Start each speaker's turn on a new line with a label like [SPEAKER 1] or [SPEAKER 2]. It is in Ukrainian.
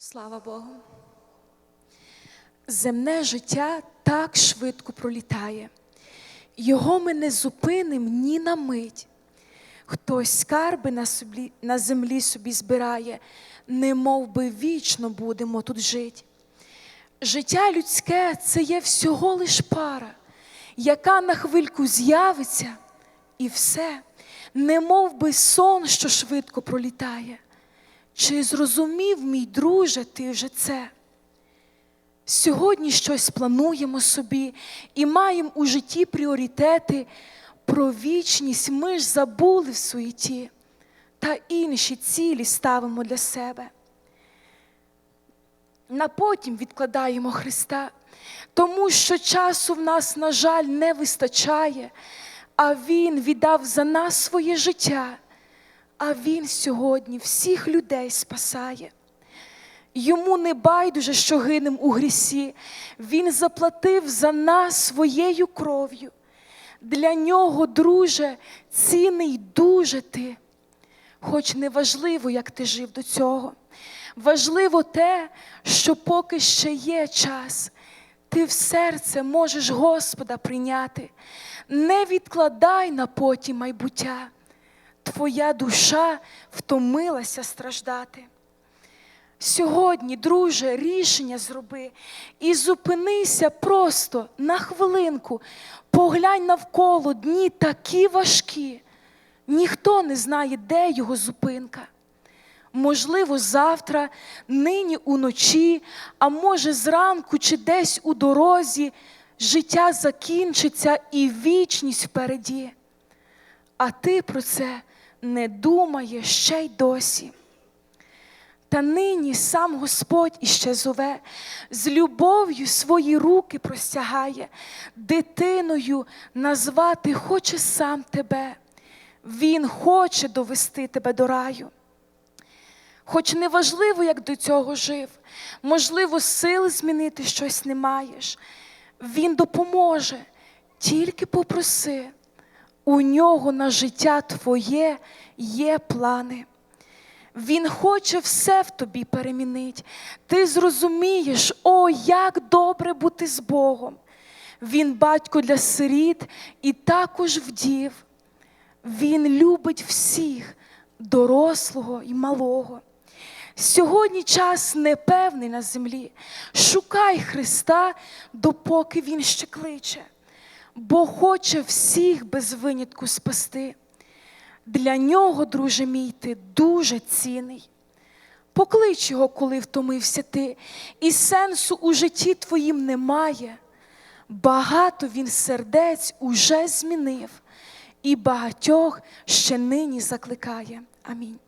[SPEAKER 1] Слава Богу. Земне життя так швидко пролітає. Його ми не зупинимо ні на мить. Хтось скарби на, собі, на землі собі збирає, не мов би вічно будемо тут жити. Життя людське це є всього лиш пара, яка на хвильку з'явиться, і все, не би сон, що швидко пролітає. Чи зрозумів, мій друже, ти вже це? Сьогодні щось плануємо собі і маємо у житті пріоритети. Про вічність ми ж забули в суеті та інші цілі ставимо для себе. На потім відкладаємо Христа, тому що часу в нас, на жаль, не вистачає, а Він віддав за нас своє життя, а Він сьогодні всіх людей спасає. Йому не байдуже, що гинем у грісі, Він заплатив за нас своєю кров'ю. Для нього, друже, цінний дуже ти. Хоч не важливо, як ти жив до цього. Важливо те, що поки ще є час, ти в серце можеш Господа прийняти. Не відкладай на потім майбуття. Твоя душа втомилася страждати. Сьогодні, друже, рішення зроби і зупинися просто на хвилинку. Поглянь навколо дні такі важкі. Ніхто не знає, де його зупинка. Можливо, завтра, нині уночі, а може, зранку чи десь у дорозі життя закінчиться і вічність впереді. А ти про це не думаєш ще й досі. Та нині сам Господь іще зове, з любов'ю свої руки простягає, дитиною назвати хоче сам тебе. Він хоче довести тебе до раю. Хоч неважливо, як до цього жив, можливо, сили змінити щось не маєш. Він допоможе, тільки попроси. У нього на життя твоє є плани. Він хоче все в тобі перемінить. Ти зрозумієш, о, як добре бути з Богом. Він батько для сиріт і також вдів. Він любить всіх, дорослого і малого. Сьогодні час непевний на землі. Шукай Христа, допоки Він ще кличе, бо хоче всіх без винятку спасти. Для нього, друже мій, ти дуже цінний. Поклич його, коли втомився ти, і сенсу у житті твоїм немає. Багато він сердець уже змінив, і багатьох ще нині закликає. Амінь.